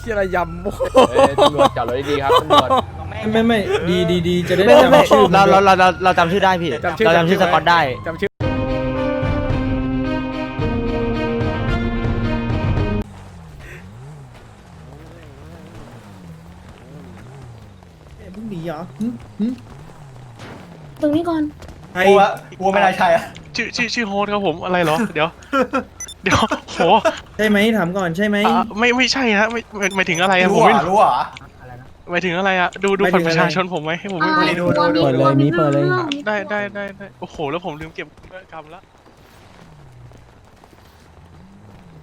ที่อะไรยำโอ้โหเอ้ยตำรวจจอดรถดีๆครับตำรวจไม่ไม่ดีดีดีจะได้ไม่ไม่ไม่จำชื่อเรามันเราเราเราเราจำชื่อได้พี่จำชื่อเราจำชื่อสกอตได้ จำชื่อเอ๊ะเพิ่งหนีเหรอหึหึตรงนี้ก่อนใครกูว่ากูว่าไม่น่าใช่อะชื่อชื่อชื่อโฮสครับผมอะไรเหรอ เดี๋ยว เดี๋ยว โหใช่ไหมถามก่อนใช่ไหม อะไม่ไม่ใช่ฮะไม่ไม่หมายถึงอะไรอะผรู้มเหไม่รอรู้เหรอหมายถึงอะไรอะดูดูหมายบัถึตงรอะไรประชาชนผมไหมให้ผมอ่าไม่ดูตัวมีเปิดเลยตัวมีเปิดเลยรื่องได้ได้ได้ได้โอ้โห แล้วผมลืมเก็บกรรมละ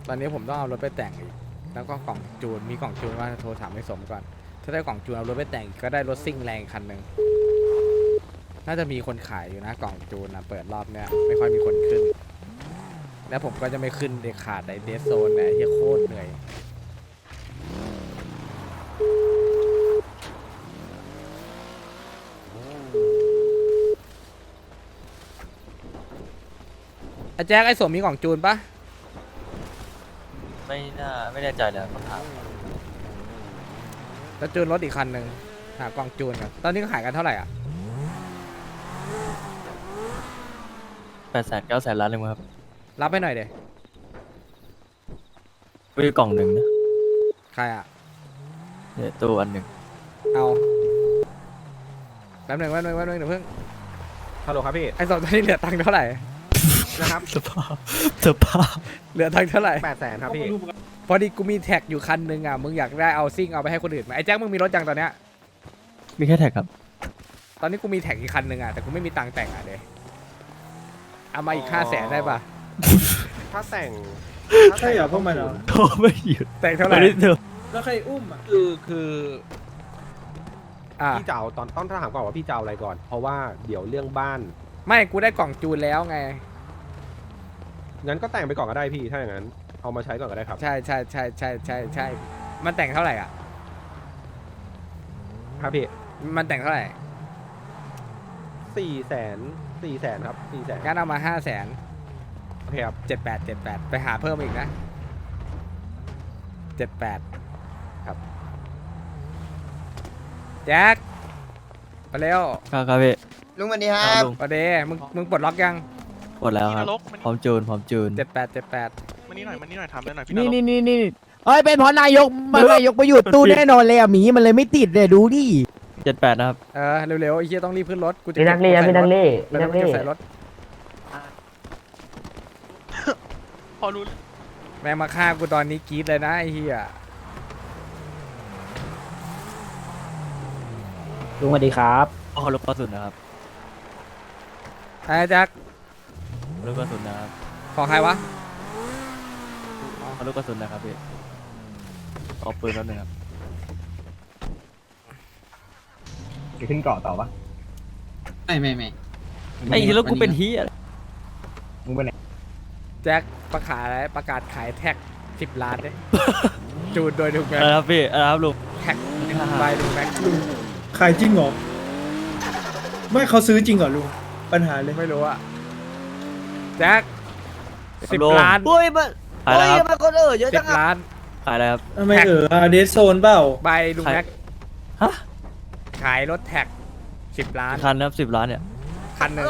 ตอนนี้ผมต้องเอารถไปแต่งอีก แล้วก็กล่องจูน มีกล่องจูนว่าโทรถามให้สมก่อน ถ้าได้กล่องจูนเอารถไปแต่งอีกก็ได้รถซิ่งแรงคันหนึ่งน่าจะมีคนขายอยู่นะกล่องจูนนะเปิดรอบเนี้ยไม่ค่อยมีคนขึ้น แล้วผมก็จะไม่ขึ้นเด็ดขาดในเดสโซนเนี่ยเฮียโคตรเหนื่อยไอ้แจ็คไอ้สมมีกล่องจูนปะไม่น่าไม่แน่ใจเลยคำถามแล้วจูนรถอีกคันหนึ่งหากล่องจูนกันตอนนี้ก็ขายกันเท่าไหร่อะแปดแสนเก้าแสนล้านเลยมั้งครับ รับไปหน่อยเดมีกล่องหนึ่งนะใครอะ เนี่ยตู้อันหนึ่งเอา แป๊บหนึ่งแป๊บหนึ่งแป๊บหนึ่งเดี๋ยวเพิ่ง ฮัลโหลครับพี่ ไอ้สองตอนนี้เหลือตังค์เท่าไหร่ นะครับสภาพสภาพเหลือตังค์เท่าไหร่ แปดแสนครับพี่ พอดีกูมีแท็กอยู่คันหนึ่งอะ มึงอยากได้เอาซิ่งเอาไปให้คนอื่นไหมไอ้แจ็คมึงมีรถยังตอนเนี้ย มีแค่แท็กครับตอนนี้กูมีแท็กอีกคันหนึ่งอะ แต่กูไม่มีตังค์แต่งอะเดเอามาอีกห้าแสนได้ปะ ถ้าแต่งใช่เหรอพวกมันเหรอโทรไม่หยุดแต่งเท่าไหร่ไม่ได้เถอะแล้วใครอุ้มอะคือคืออะพี่จะเอาตอนต้องถามก่อนว่าพี่จะเอาอะไรก่อน เพราะว่าเดี๋ยวเรื่องบ้าน ไม่กูได้กล่องจูนแล้วไง งั้นก็แต่งไปก่อนก็ได้พี่ถ้าอย่างนั้น เอามาใช้ก่อนก็ได้ครับใช่ใช่ใช่ใช่ใช่ใช่มันแต่งเท่าไหร่อะ ครับพี่มันแต่งเท่าไหร่สี่แสนสี่แสนครับสี่แสนงั้นเอามาห้าแสน โอเคครับเจ็ดแปดเจ็ดแปดไปหาเพิ่มอีกนะเจ็ดแปดครับแจ็คมาเร็วครับครับพี่ลุงวันนี้คครัรับบลุงมาเดมึงมึงปลดล็อกยังหมดแล้วครับ พี่นรกมันพร้อมจูนพร้อมจูนเจ็ดแปดเจ็ดแปดมันนี่หน่อยมันนี่หน่อยถามได้หน่อยพี่นนี่รกนี่นี่นี่เอ้ยเป็นเพราะนายกมันนายกไปอยู่ตู้แน่นอนเลยอะหมีมันเลยไม่ติดเลยดูดิเจ็ดแปดนะครับเออเร็วๆไอ้เหี้ยต้องรีบขึ้นรถกูจะพี่นักเรียนก็บพี่นักเรียนใส่พี่รนัถกเรียนแล้วก็เก็บใส่รถ อรู้แม่งมาฆ่ากูตอนนี้กรี๊ดเลยนะไอ้เหี้ยลุงสวัสดีครับขอลูกกระสุนนะครับไอ้แจ็คลูกกระสุนนะครับขอใครวะขอลูกกระสุนนะครับพี่เอาปืนแล้วหนึ่งครับจะขึ้นเกาะต่อปะไม่ไม่ไม่ไอ้ที่แล้วกูเป็นเฮียมึงไปไหนแจ็ค ประกาศอะไรประกาศขายแท็กสิบล้านเนี่ยจูนโดยดูแม็กอะไรครับพี่อะไรครับลุงแท็กใบดูแม็กขายจริงเหรอ ไม่เขาซื้อจริงเหรอลุง ปัญหาเลย ไม่รู้อะแจ็คสิบลุงล้านโอ้ยมันขายอะไรครับมันคนเออเยอะสิจับงอะล้านขายอะไรครับทำไมเออเดซโซนเปล่า ใบลุงแม็กฮะขายรถแท็กสิบล้านคันนะครับสิบล้านเนี่ย คันหนึ่ง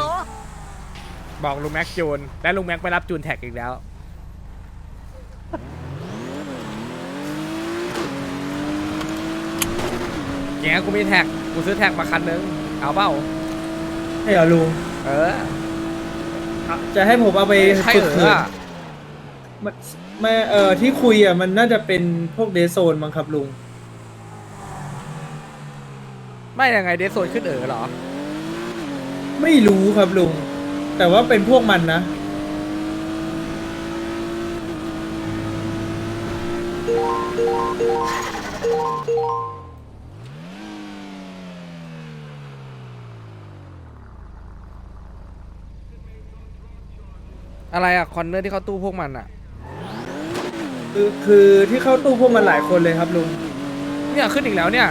บอกลุงแม็กจูน และลุงแม็กไม่รับจูนแท็กอีกแล้วเงี้ยกูมีแท็ก กูซื้อแท็กมาคันนึง เอาเปล่า ให้เหรอลุงเออจะให้ผมเอาไปให้ฝึกเอเหิอนมันไม่เอ่อที่คุยอะมันน่าจะเป็นพวกเดซโซนมั้งครับลุงไม่ยังไงเดซโซนขึ้นเออเหรอ ไม่รู้ครับลุง แต่ว่าเป็นพวกมันนะ อะไรอะคอนเนอร์ที่เขาตู้พวกมันอะคือคือที่เข้าตู้พวกมันหลายคนเลยครับลุง เนี่ยขึ้นอีกแล้วเนี่ย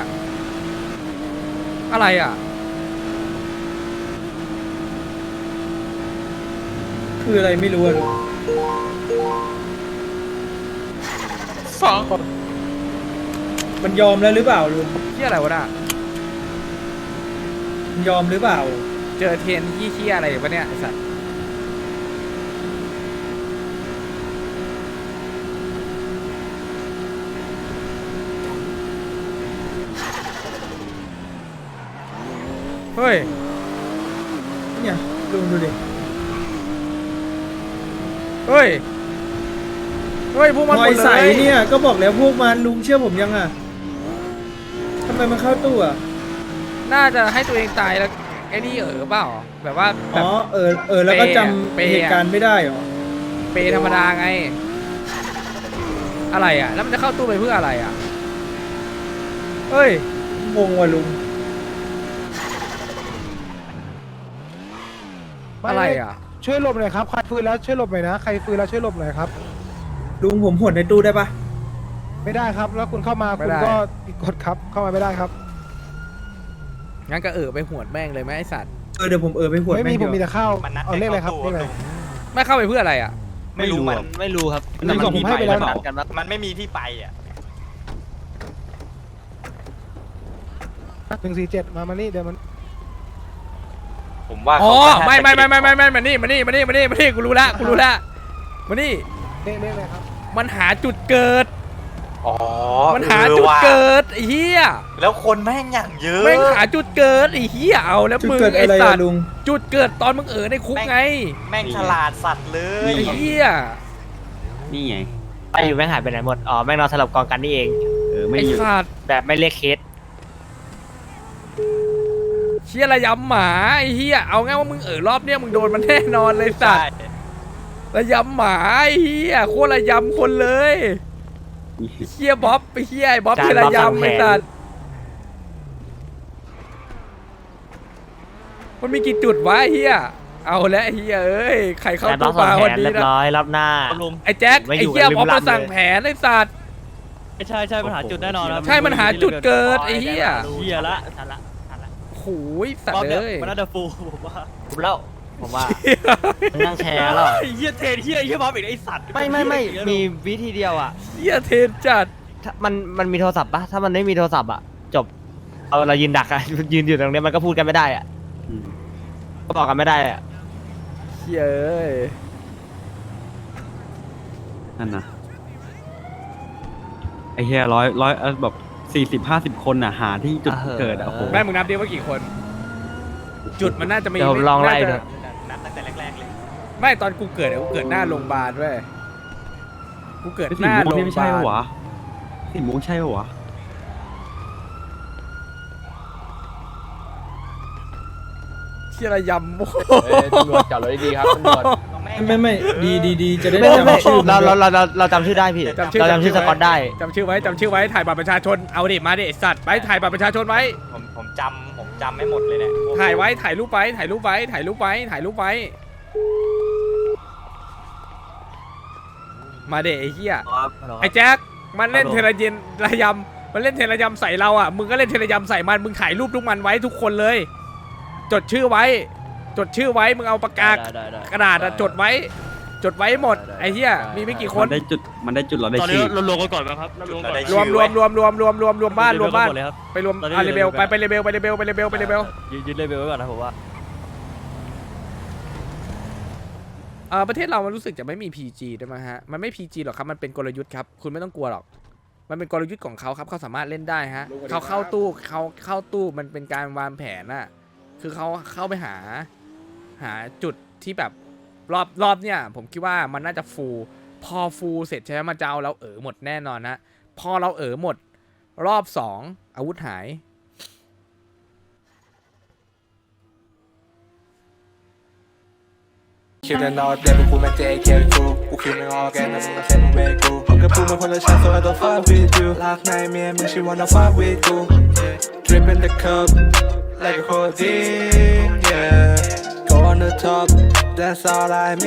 อะไรอะ คืออะไรไม่รู้อะลุงสองมันยอมแล้วหรือเปล่าลุงเฮียอะไรวะน่ะมันยอมหรือเปล่า เจอเทียนยี่เฮียอะไรวะเนี่ยไอ้สัสเฮ้ย เนี่ยลุงดูดิ เฮ้ย เฮ้ยพวกมันพหลมอยดเลใสยเนี่ย ก็บอกแล้วพวกมันลุงเชื่อผมยังอะทำไมมันเข้าตู้อะ น่าจะให้ตัวเองตายแล้วไอ้นี่เออเปล่า แบบว่าแบอ๋บอเออเออแล้วก็จำเปย์อะเหตุการณ์ไม่ได้เหรอ เปย์ธรรมดาไง อะไรอะ แล้วมันจะเข้าตู้ไปเพื่ออะไรอะ เฮ้ย งงว่ะลุงอะไรอะ ช่วยหลบหน่อยครับใครฟื้นแล้วช่วยหลบหน่อยนะใครฟื้นแล้วช่วยหลบหน่อยครับ ลุงผมหวดในตู้ได้ปะไม่ได้ครับ แล้วคุณเข้ามาไม่คุณได้ ก็ผิดกฎครับเข้ามาไม่ได้ครับ งั้นก็เออไปหวดแม่งเลยไหมไอสัตว์ เออเดี๋ยวผมเออไปหวดไม่มีแงผมมีเดี๋ยวแต่ข้าวมันนัดเอาเลขอะไรครับให้เลขเข้าอะไรตู้ไม่เข้าไปเพื่ออะไรอะ ไม่รู้มันไม่รู้ครับหนึ่งสองผมให้ไปแล้วนะมันไม่มีที่ไปอะ หนึ่งสี่เจ็ดมามานี่เดี๋ยวมัน ผมว่าอ๋อเขาไม่ไม่ไม่ไม่ไม่ไม่มานี่มานี่มานี่มานี่มานี่กูรู้ละกูรู้ละมานี่เลขเลขอะไรครับมันหาจุดเกิดอ๋อมันหาออจุดว่ะเกิดไอ้เหี้ยแล้วคนแม่งอย่างเยอะแม่งหาจุดเกิดไอ้เหี้ยเอาแล้วจุดมึงเกิดไอ้อะไรสัอะตว์ลุงจุดเกิดตอนมึงเออในคุกไง แม่งฉลาดสัตว์เลยไอ้เหี้ยนี่ไงไปอยู่แม่งหายไปไหนหมดอ๋อแม่งนอนสลับกองกันนี่เองเออไม่ไอ้อยู่สัตว์แบบไม่เรียกเคสเชี่ยระยำหมาไอ้เหี้ยเอาง่ายว่ามึงเออรอบเนี้ยมึงโดนมันแน่นอนเลยสัตใช่ว์ระยำหมาไอ้เหี้ยโคตรระยำคนเลยเหี้ยบ๊อบไอ้เหี้ยไอ้บ๊อบจานเป็นระบ๊อบสั่งยำแผไอ้นสัตว์มันมีกี่จุดวะไอ้เหี้ยเอาแล้วไอ้เหี้ยเอ้ยใครเข้าแต่บล็ตู้อกปสอลางแผวันนนี้เรียบนะร้อยรับหน้าไอ้แจ็คไม่ไอ้อยู่เหี้ยกันบ๊อบลืมมาลำสั่งเลยแผนไอ้สัตว์ใช่ใช่ปัญหาจุดแน่นอนครับใช่มันหาจุดเกิดไอ้เหี้ยเหี้ยละ ทันละทันละโอ้ยสัตว์เลยมันน่าจะฟูผมว่าผมแล้วผมว่ามันนั่งแชร์แล้วเฮียเทนเฮียเฮียบ๊อบอีกไอสัตว์ไม่ไม่ไม่มีวิธีเดียวอะเหี้ยเทนจัดถ้ามันมันมีโทรศัพท์ปะถ้ามันไม่มีโทรศัพท์อะ จบ เอาเรายืนดักอะยืนอยู่ตรงเนี้ยมันก็พูดกันไม่ได้อะก็บอกกันไม่ได้อะเหี้ยเอ้ยนั่นนะไอ้เฮียร้อยร้อยเออแบบ สี่สิบห้าสิบคนอะหาที่จุดเกิดอะโอ้โห แม่มึงนับดิว่ากี่คน จุดมันน่าจะมีเดี๋ยวผมลองไล่น่าดูจะนัดตั้งแต่แรกๆเลยไม่ตอนกูเกิดอะกูเกิดหน้าโรงพยาบาลเว้ยกูเกิดไอ้หสีน้าม่วโรงงพนี่ไม่ยาใช่บาลเหรอวะสีม่วงใช่เหรอวะเชี่ยระยำโอ้โหตำรวจจอดรถดีๆครับตำรวจ ไม่ไม่ดีดีดีจะได้ไม่ไม่ไม่จำชื่อเรามันเราเราเราเราจำชื่อได้พี่จำชื่อเราจำชื่อสกอตได้ จำชื่อไว้จำชื่อไว้ถ่ายบัตรประชาชนเอาดิมาดิไอ้สัตว์ไปถ่ายบัตรประชาชนไว้ ผมผมจำผมจำไม่หมดเลยเนี่ยถ่ายไว้ถ่ายรูปไว้ถ่ายรูปไว้ถ่ายรูปไว้ถ่ายรูปไว้ มาเดไอ้เหี้ยไอ้แจ็คมันเล่นครับผมเทระเยนระยำมันเล่นเทระยำใส่เราอะมึงก็เล่นเทระยำใส่มันมึงถ่ายรูปทุกมันไว้ทุกคนเลย จดชื่อไว้ จดชื่อไว้มึงเอาปากกาได้ได้ได้กระดาษอะจดไว้ จดไว้หมดได้ได้ไอ้เหี้ยได้มีไม่กี่คมันนได้จุดมันได้จุดเราได้ตอนนี้ชื่อเรารวมกันก่อนนะครับเรารวมก่อนรวมรวมรวมรวมรวมรวมรวมบ้านรวมบ้านหมดเลยครับไปรวมตอนนี้อะเลเบลเลเวลไปไปเลเบลไปเลเบลไปเลเบลไปเลเบลยืนยืนเลเวลไว้ก่อนนะผมว่าเอ่อประเทศเรามันรู้สึกจะไม่มี PG ด้วยมั้งฮะมันไม่ PG หรอกครับมันเป็นกลยุทธ์ครับคุณไม่ต้องกลัวหรอก มันเป็นกลยุทธ์ของเขาครับเขาสามารถเล่นได้ฮะเขาเข้าตู้เขาเข้าตู้มันเป็นการวางแผนน่ะคือเขาเข้าไปหา หาจุดที่แบบรอบรอบเนี่ย ผมคิดว่ามันน่าจะฟู พอฟูเสร็จใช่ไหมมันจ้าเราเอ๋อหมดแน่นอนนะพอเราเอ๋อหมด รอบสองอาวุธหาย คิดแน่นอนแต่ผู้กูมาเจเคกูกูคิดไม่ออกแกนะมึงมาเซ็นเวกูผมกับกูมัคนละชั้น so I don't fuck with you ลักในเมียมึงชีวันละ fuck with you drip in the cup like a codeine yeah on the top. That's all I mean